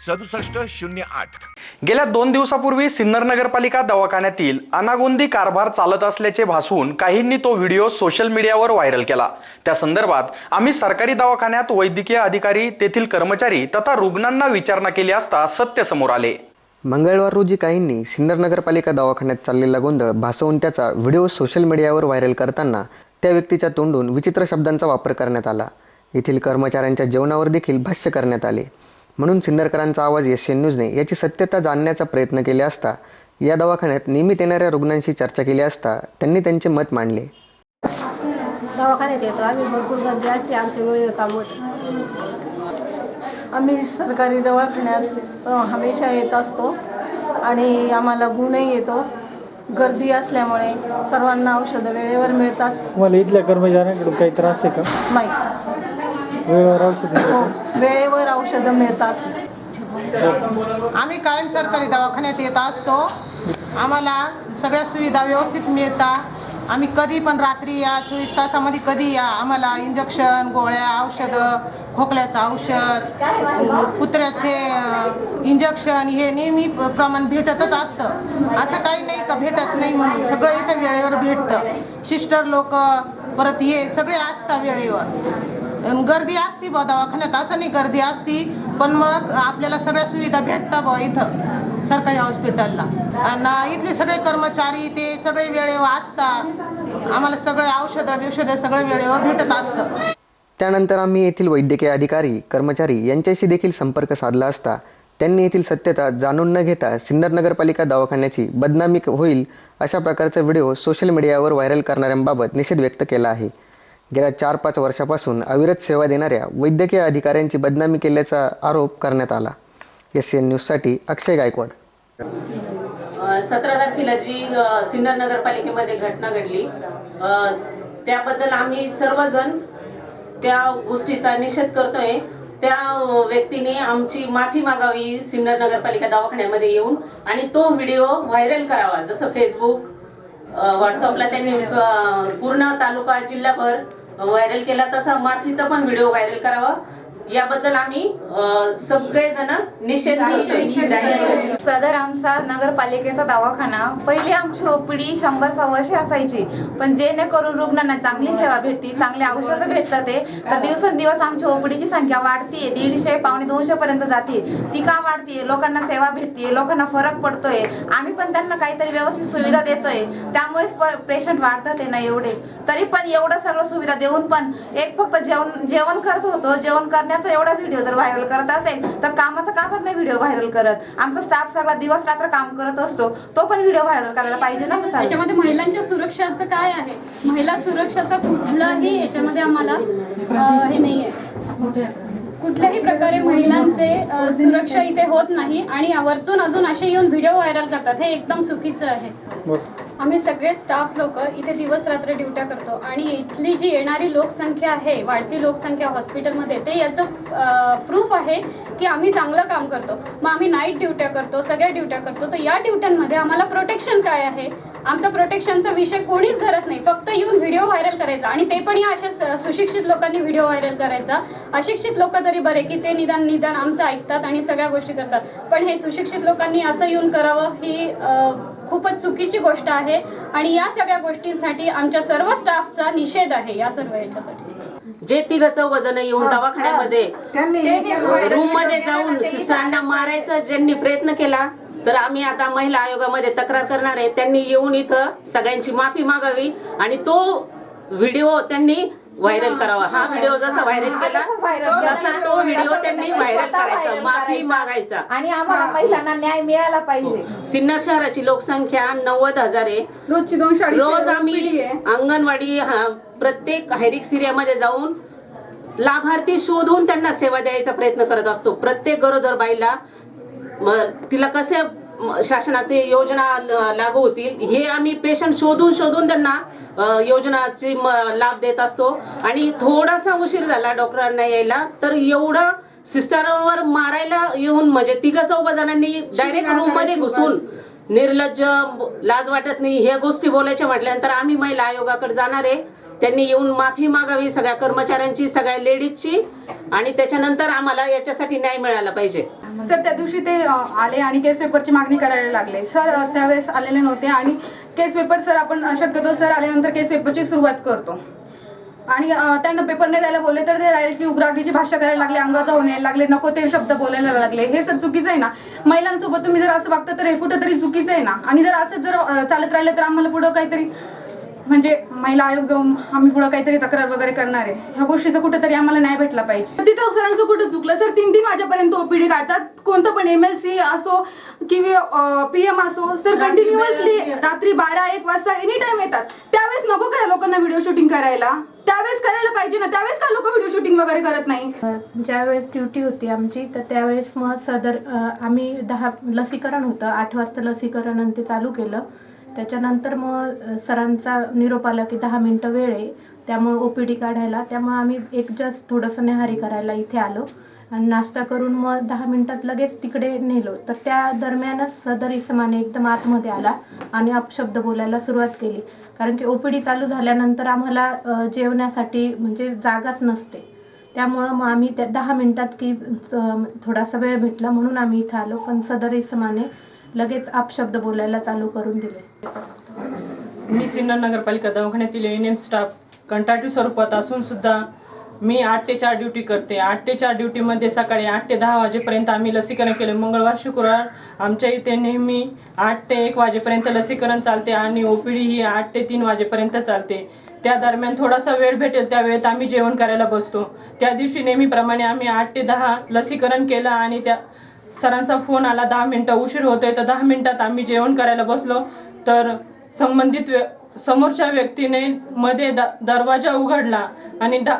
सदुसष्ट शून्य आठ. गेल्या दोन दिवसापूर्वी सिन्नर नगरपालिका दवाखान्यातील अनागोंदी कारभार चालत असल्याचे भासवून काहींनी तो व्हिडिओ सोशल मीडियावर व्हायरल केला. त्या संदर्भात आम्ही सरकारी दवाखान्यात वैद्यकीय अधिकारी तेथील कर्मचारी तथा रुग्णांना विचारणा केली असता सत्य समोर आले. मंगळवार रोजी काहींनी सिन्नर नगरपालिका दवाखान्यात चाललेला गोंधळ भासवून त्याचा व्हिडिओ सोशल मीडियावर व्हायरल करताना त्या व्यक्तीच्या तोंडून विचित्र शब्दांचा वापर करण्यात आला. येथील कर्मचाऱ्यांच्या जेवणावर देखील भाष्य करण्यात आले. म्हणून सिन्नरकरांचा आवाज एशियन न्यूजने याची सत्यता जाणण्याचा प्रयत्न केले असता या दवाखान्यात नियमित येणाऱ्या रुग्णांशी चर्चा केली असता त्यांनी त्यांचे मत मांडले. दवाखान्यात येतो आम्ही भरपूर गर्दी असते आमच्या वेळेवर काम होतं. आम्ही सरकारी दवाखान्यात हमेशा येत असतो आणि आम्हाला गुणही येतो. गर्दी असल्यामुळे सर्वांना औषधं वेळेवर मिळतात. तुम्हाला इथल्या कर्मचाऱ्यांकडून काही त्रास आहे का? नाही. वेळेवर औषध हो वेळेवर औषधं मिळतात. आम्ही कायम सरकारी दवाखान्यात येत असतो. आम्हाला सगळ्या सुविधा व्यवस्थित मिळतात आम्ही कधी पण रात्री या चोवीस तासामध्ये कधी या. आम्हाला इंजेक्शन गोळ्या औषधं खोकल्याचं औषध कुत्र्याचे इंजेक्शन हे नेहमी प्रमाण भेटतच असतं. असं काही नाही का भेटत नाही म्हणून सगळं इथं वेळेवर भेटतं. सिस्टर लोक परत हे सगळे असतात वेळेवर. गर्दी असती बा दवाखान्यात असं नाही गर्दी असती पण मग आपल्याला सगळ्या सुविधा भेटतात बा इथं सरकारी हॉस्पिटलला. आणि इथले सगळे कर्मचारी ते सगळे वेळेवर असतात. आम्हाला सगळे औषधं बिषधं सगळं वेळेवर भेटत असतं. त्यानंतर आम्ही येथील वैद्यकीय अधिकारी कर्मचारी यांच्याशी देखील संपर्क साधला असता. त्यांनी येथील सत्यता जाणून न घेता सिन्नर नगरपालिका दवाखान्याची बदनामी होईल अशा प्रकारचा व्हिडिओ सोशल मीडियावर व्हायरल करणाऱ्यांबाबत निषेध व्यक्त केला आहे. गेल्या चार पाच वर्षापासून अविरत सेवा देणाऱ्या वैद्यकीय अधिकाऱ्यांची बदनामी केल्याचा आरोप करण्यात आला. एस एन न्यूजसाठी अक्षय गायकवाड. सतरा तारखेला जी सिन्नर नगरपालिकेमध्ये घटना घडली त्याबद्दल आम्ही सर्वजण त्या गोष्टीचा निषेध करतोय. त्या व्यक्तीने आमची माफी मागावी सिन्नर नगरपालिका दवाखान्यामध्ये येऊन आणि तो व्हिडिओ व्हायरल करावा. जसं फेसबुक व्हॉट्सअपला त्यांनी पूर्ण तालुका जिल्हाभर व्हायरल केला तसा मातीचा पण व्हिडिओ व्हायरल करावा. याबद्दल आम्ही सगळेजण निषेध सदर आमचा नगरपालिकेचा दवाखाना पहिली आमची ओपीडी शंभर सव्वाशे असायची. पण जेणेकरून रुग्णांना चांगली सेवा भेटती चांगली औषधं भेटतात ते तर दिवसेंदिवस आमची ओपीडीची संख्या वाढतीये. दीडशे पावणे दोनशे पर्यंत जाते. ती का वाढतीये? लोकांना सेवा भेटतीये लोकांना फरक पडतोय. आम्ही पण त्यांना काहीतरी व्यवस्थित सुविधा देतोय. त्यामुळेच पेशंट वाढतात ना एवढे. तरी पण एवढं सगळं सुविधा देऊन पण एक फक्त जेवण जेवण करत होतो. जेवण करण्याचा एवढा व्हिडिओ जर व्हायरल करत असेल तर कामाचा का पण नाही व्हिडिओ व्हायरल करत? आमचा स्टाफ सगळा दिवस रात्र काम करत असतो तो पण व्हिडिओ व्हायरल करायला पाहिजे ना याच्यामध्ये महिलांच्या सुरक्षाचं काय आहे? महिला सुरक्षाचा कुठलाही याच्यामध्ये आम्हाला हे नाही आहे कुठल्याही प्रकारे महिलांचे सुरक्षा इथे होत नाही आणि वरतून अजून असे येऊन व्हिडिओ व्हायरल करतात. हे एकदम चुकीचं आहे. आम्ही सगळे स्टाफ लोक इथे दिवस रात्र ड्युट्या करतो. आणि इथली जी येणारी लोकसंख्या आहे वाढती लोकसंख्या हॉस्पिटलमध्ये ते याचं प्रूफ आहे की आम्ही चांगलं काम करतो. मग आम्ही नाईट ड्युट्या करतो सगळ्या ड्युट्या करतो. तर या ड्युट्यांमध्ये आम्हाला प्रोटेक्शन काय आहे? आमचा प्रोटेक्शनचा विषय कोणीच धरत नाही. फक्त येऊन व्हिडिओ व्हायरल करायचा. आणि ते पण या अशा स- सुशिक्षित लोकांनी व्हिडिओ व्हायरल करायचा. अशिक्षित लोक तरी बरे की ते निदान निदान आमचं ऐकतात आणि सगळ्या गोष्टी करतात. पण हे सुशिक्षित लोकांनी असं येऊन करावं ही खूपच चुकीची गोष्ट आहे आणि या सगळ्या गोष्टींसाठी आमच्या सर्व स्टाफचा निषेध आहे या सर्व याच्यासाठी जे तिघ चौघ जण येऊन दवाखान्यामध्ये रूममध्ये जाऊन सिस्टरांना मारायचा ज्यांनी प्रयत्न केला तर आम्ही आता महिला आयोगामध्ये तक्रार करणार आहे. त्यांनी येऊन इथं सगळ्यांची माफी मागावी आणि तो व्हिडिओ त्यांनी व्हायरल करावा. हा व्हिडिओ जसा व्हायरल केला तसा तो व्हिडिओ त्यांनी व्हायरल करायचा माफी मागायचा. आणि आम्हाला महिलांना न्याय मिळाला पाहिजे. सिन्नर शहराची लोकसंख्या नव्वद हजार आहे. रोजची अडीचशे रोज आम्ही. अंगणवाडी हा, प्रत्येक हायरिक सिरियामध्ये जाऊन लाभार्थी शोधून त्यांना सेवा द्यायचा प्रयत्न करत असतो. प्रत्येक गरोदर बाईला तिला कसे शासनाचे योजना लागू होतील. हे आम्ही पेशंट शोधून शोधून त्यांना योजनाची लाभ देत असतो. आणि थोडासा उशीर झाला डॉक्टरांना यायला तर एवढं सिस्टरवर मारायला येऊन म्हणजे तिघं चौघ जणांनी डायरेक्ट रूममध्ये घुसून निर्लज्ज लाज वाटत नाही ह्या गोष्टी बोलायच्या म्हटल्यानंतर आम्ही महिला आयोगाकडे जाणार आहे. त्यांनी येऊन माफी मागावी सगळ्या कर्मचाऱ्यांची सगळ्या लेडीजची. आणि त्याच्यानंतर आम्हाला याच्यासाठी न्याय मिळाला पाहिजे. सर त्या दिवशी ते अ, आले आणि केस पेपरची मागणी करायला लागले. सर अ, त्यावेळेस आलेले नव्हते आणि केस पेपर सर आपण अ, शक्यतो सर आल्यानंतर केस पेपरची सुरुवात करतो. आणि अ, त्यांना पेपर नाही द्यायला बोलले तर ते डायरेक्टली उग्रागीची भाषा करायला लागले अंगात होणे यायला लागले नको ते शब्द बोलायला लागले. हे सर चुकीचं आहे ना? महिलांसोबत तुम्ही जर असं वागता तर हे कुठंतरी चुकीचं आहे ना? आणि जर असंच जर अ, चालत राहिलं तर आम्हाला पुढं काहीतरी म्हणजे महिला आयोग जाऊन आम्ही पुढे काहीतरी तक्रार वगैरे करणार आहे. ह्या गोष्टीचा कुठेतरी आम्हाला न्याय भेटला पाहिजे. तिथं सरांचं कुठं चुकलं? सर तीन तीन वाजेपर्यंत ओपीडी काढतात. कोणतं पण एम एल सी असो किंवा पी एम असो सर कंटिन्युअसली रात्री बारा एक वाजता एनी टाइम येतात. त्यावेळेस नको का लोकांना व्हिडिओ शूटिंग करायला. त्यावेळेस करायला पाहिजे ना. त्यावेळेस का लोक व्हिडिओ शूटिंग वगैरे करत नाही? ज्यावेळेस ड्युटी होती आमची तर त्यावेळेस मग सदर आम्ही दहा लसीकरण होतं. आठ वाजता लसीकरण आणि ते चालू केलं. त्याच्यानंतर मग सरांचा निरोप आला की दहा मिनटं वेळ आहे. त्यामुळे ओ पी डी काढायला. त्यामुळे आम्ही एक जस्ट थोडंसं निहारी करायला इथे आलो. आणि नाश्ता करून मग दहा मिनटात लगेच तिकडे नेलो. तर त्या दरम्यानच सदर इसमाने एकदम आतमध्ये आला आणि अपशब्द बोलायला सुरुवात केली. कारण की ओ पी डी चालू झाल्यानंतर आम्हाला जेवण्यासाठी म्हणजे जागाच नसते. त्यामुळं मग आम्ही त्या दहा मिनटात की थोडासा वेळ भेटला म्हणून आम्ही इथं आलो. पण सदर इसमाने लगेच अपशब्द बोलायला चालू करून दिले. मी सिन्नर नगरपालिका दवाखान्यातील एन एम स्टाफ कंटाटी स्वरूपात असून सुद्धा मी आठ ते चार ड्युटी करते. आठ ते चार ड्युटीमध्ये सकाळी आठ ते दहा वाजेपर्यंत आम्ही लसीकरण केलं. मंगळवार शुक्रवार आमच्या इथे नेहमी आठ ते एक वाजेपर्यंत लसीकरण चालते आणि ओ पी डी ही आठ ते तीन वाजेपर्यंत चालते. त्या दरम्यान थोडासा वेळ भेटेल त्या वेळेत आम्ही जेवण करायला बसतो. त्या दिवशी नेहमीप्रमाणे आम्ही आठ ते दहा लसीकरण केलं आणि त्या सरांचा फोन आला दहा मिनटं उशीर होतोय तर दहा मिनटात आम्ही जेवण करायला बसलो. तर संबंधित व्य समोरच्या व्यक्तीने मध्ये द दरवाजा उघडला आणि डा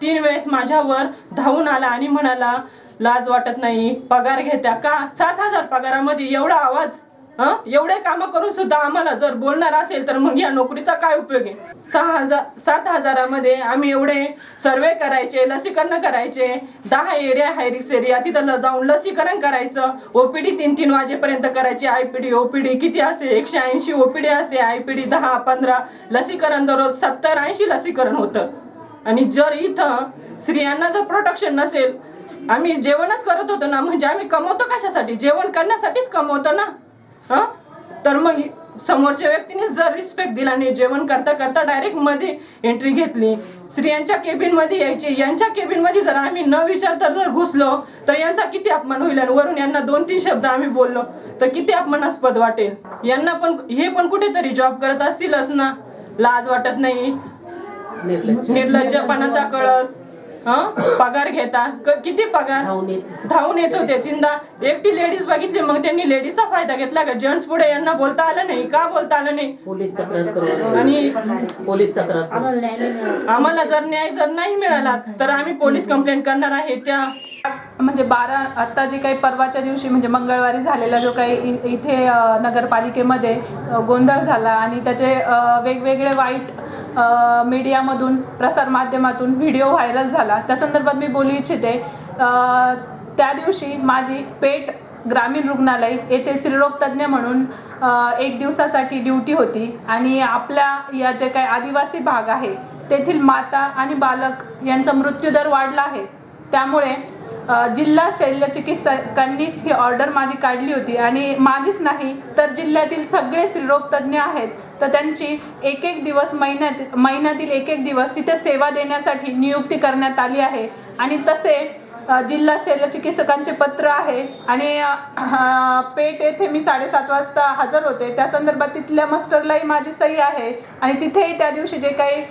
तीन वेळेस माझ्यावर धावून आला आणि म्हणाला लाज वाटत नाही पगार घेत्या का? सात हजार पगारामध्ये एवढा आवाज हा? एवढे काम करून सुद्धा आम्हाला जर बोलणार असेल तर मग या नोकरीचा काय उपयोग आहे? सहा हजार सात हजारामध्ये आम्ही एवढे सर्वे करायचे लसीकरण करायचे. दहा एरिया हाय रिक्स एरिया तिथं ल- जाऊन लसीकरण करायचं. ओपीडी तीन तीन वाजेपर्यंत करायची. आयपीडी ओपीडी किती असे एकशे ऐंशी ओपीडी असे आयपीडी दहा पंधरा. लसीकरण दररोज सत्तर ऐंशी लसीकरण होतं. आणि जर इथं स्त्रियांना जर प्रोटेक्शन नसेल आम्ही जेवणच करत होतो ना म्हणजे आम्ही कमवतो कशासाठी? जेवण करण्यासाठीच कमवतो ना? हं? तर मग समोरच्या व्यक्तीने जर रिस्पेक्ट दिला नाही जेवण करता करता डायरेक्टमध्ये एंट्री घेतली स्त्रियांच्या केबिनमध्ये यायची. यांच्या केबिनमध्ये जर आम्ही न विचारता जर घुसलो तर यांचा किती अपमान होईल? आणि वरून यांना दोन तीन शब्द आम्ही बोललो तर किती अपमानास्पद वाटेल? यांना पण हे पण कुठेतरी जॉब करत असतीलच ना. लाज वाटत नाही. निर्लज्जपणाचा कळस. पगार घेता. किती पगार? धावून येत. होते. तीनदा. एकटी लेडीज बघितली मग त्यांनी लेडीजचा फायदा घेतला का? जेंट्स पुढे यांना बोलता आलं नाही. का बोलता आलं नाही? पोलीस तक्रार करू आणि पोलीस तक्रार आम्हाला जर न्याय जर नाही मिळाला तर आम्ही पोलीस कंप्लेंट करणार आहे त्या म्हणजे बारा आत्ता जे काही परवाच्या दिवशी म्हणजे मंगळवारी झालेला जो काही इथे नगरपालिकेमध्ये गोंधळ झाला आणि त्याचे वेगवेगळे वाईट मीडियामधून प्रसारमाध्यमातून व्हिडिओ व्हायरल झाला. त्या संदर्भात मी बोलू इच्छिते त्या दिवशी माझी पेट ग्रामीण रुग्णालय येथे स्त्रीरोग तज्ज्ञ म्हणून एक दिवसासाठी ड्युटी होती आणि आपल्या या जे काही आदिवासी भाग आहे तेथील माता आणि बालक यांचा मृत्यूदर वाढला आहे. त्यामुळे जिल्हा शल्यचिकित्सकांनीच ही ऑर्डर माझी काढली होती आणि माझीच नाही तर जिल्ह्यातील सगळे स्त्रीरोग तज्ज्ञ आहेत. तर त्यांची एक एक दिवस महिन्यात महिन्यातील एक एक दिवस तिथे सेवा देण्यासाठी नियुक्ती करण्यात आली आहे. आणि तसे जिल्हा शल्यचिकित्सकांचे पत्र आहे. आणि पेठ येथे मी साडेसात वाजता हजर होते. त्या संदर्भात तिथल्या मस्टरलाही माझी सही आहे. आणि तिथेही त्या दिवशी जे काही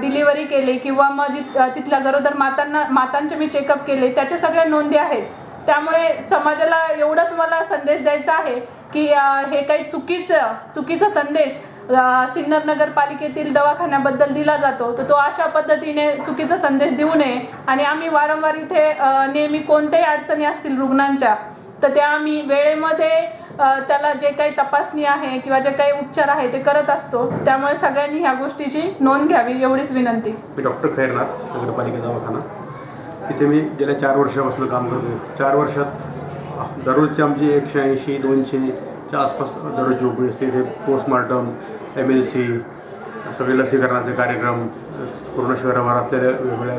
डिलिव्हरी केली किंवा मग जिथ तिथल्या गरोदर मातांना मातांचे मी चेकअप केले. त्याच्या सगळ्या नोंदी आहेत. त्यामुळे समाजाला एवढंच मला संदेश द्यायचा आहे की हे काही चुकीचं चुकीचा संदेश सिन्नर नगरपालिकेतील दवाखान्याबद्दल दिला जातो. तर तो अशा पद्धतीने चुकीचा संदेश देऊ नये. आणि आम्ही वारंवार इथे नेहमी कोणत्याही अडचणी असतील रुग्णांच्या तर त्या आम्ही वेळेमध्ये त्याला जे काही तपासणी आहे किंवा जे काही उपचार आहे ते करत असतो. त्यामुळे सगळ्यांनी ह्या गोष्टीची नोंद घ्यावी एवढीच विनंती. मी डॉक्टर खैरनाथ नगरपालिका दवाखाना. इथे मी गेल्या चार वर्षापासून काम करतो चार वर्षात दररोजची आमची एकशे ऐंशी दोनशेच्या आसपास दररोजची ओपी असते इथे पोस्टमार्टम एम एल सी सगळे लसीकरणाचे कार्यक्रम पूर्ण शहराभर असलेल्या वेगवेगळ्या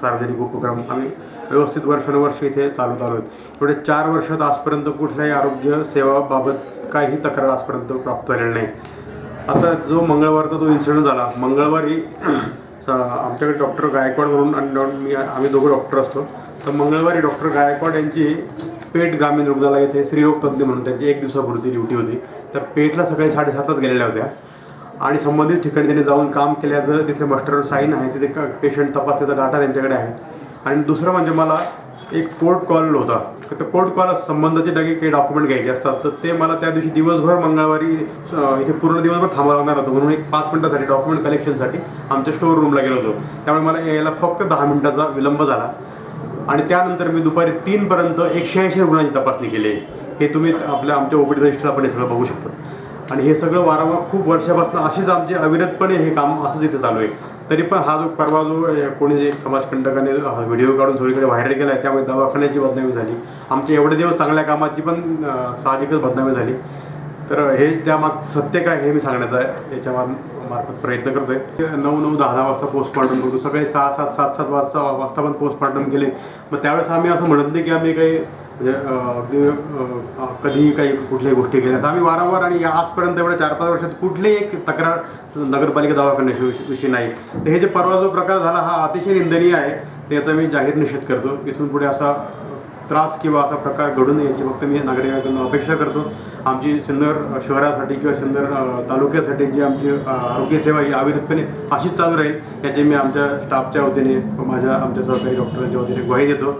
सार्वजनिक उपक्रम आम्ही व्यवस्थित वर्षानुवर्ष इथे चालवत आलो आहेत. एवढे चार वर्षात आजपर्यंत कुठल्याही आरोग्य सेवाबाबत काही तक्रार आजपर्यंत प्राप्त झालेली नाही. आता जो मंगळवारचा तो इन्सिडेंट झाला मंगळवारी स- आमच्याकडे डॉक्टर गायकवाड म्हणून आणि मी आम्ही दोघं डॉक्टर असतो. तर मंगळवारी डॉक्टर गायकवाड यांची पेठ ग्रामीण रुग्णालय येथे स्त्रीरोग तज्ज्ञ म्हणून त्यांची एक दिवसापुरती ड्युटी होती. तर पेठला सकाळी साडेसातच गेलेल्या होत्या. आणि संबंधित ठिकाणी त्यांनी जाऊन काम केल्याचं तिथे मास्टर साईन आहे. तिथे पेशंट तपासण्याचा डाटा त्यांच्याकडे आहे. आणि दुसरं म्हणजे मला एक कोर्ट कॉल होता. तर त्या कोर्ट कॉल संबंधाचे डगे काही डॉक्युमेंट घ्यायचे असतात. तर ते मला त्या दिवशी दिवसभर मंगळवारी इथे पूर्ण दिवसभर थांबावं लागणार होतं. म्हणून एक पाच मिनिटासाठी डॉक्युमेंट कलेक्शनसाठी आमच्या स्टोअर रूमला गेलो होतो. त्यामुळे मला यायला फक्त दहा मिनिटाचा विलंब झाला. आणि त्यानंतर मी दुपारी तीनपर्यंत एकशे ऐंशी रुग्णांची तपासणी केली. आहे हे तुम्ही आपल्या आमच्या ओपीडी रजिस्टरला पण हे सगळं बघू शकता. आणि हे सगळं वारंवार खूप वर्षापासून अशीच आमची अविरतपणे हे काम असंच इथे चालू आहे. तरी पण हा जो परवा जो कोणी एक समाजकंटकाने व्हिडिओ काढून सगळीकडे व्हायरल केला आहे त्यामुळे दवाखान्याची बदनामी झाली. आमच्या एवढे दिवस चांगल्या कामाची पण साहजिकच बदनामी झाली. तर हे त्यामाग सत्य काय हे मी सांगण्याचा याच्या मार्फत प्रयत्न करतोय. नऊ नऊ दहा दहा वाजता पोस्टमॉर्टम करतो. सकाळी सहा सात सात सात वाजता वाजता पण पोस्टमॉर्टम केले. मग त्यावेळेस आम्ही असं म्हणत नाही की आम्ही काही म्हणजे अगदी कधीही काही कुठल्याही गोष्टी केल्या तर आम्ही वारंवार आणि या आजपर्यंत एवढ्या चार पाच वर्षात कुठलीही एक तक्रार नगरपालिका दवाखान्याशी विषयी नाही. तर हे जे परवा जो प्रकार झाला हा अतिशय निंदनीय आहे. त्याचा मी जाहीर निषेध करतो. इथून पुढे असा त्रास किंवा असा प्रकार घडू नये याची फक्त मी नागरिकांकडून अपेक्षा करतो. आमची सिन्नर शहरासाठी किंवा सिन्नर तालुक्यासाठी जी आमची आरोग्यसेवा ही अविरतपणे अशीच चालू राहील याची मी आमच्या स्टाफच्या वतीने माझ्या आमच्या सहकारी डॉक्टरांच्या वतीने ग्वाही देतो.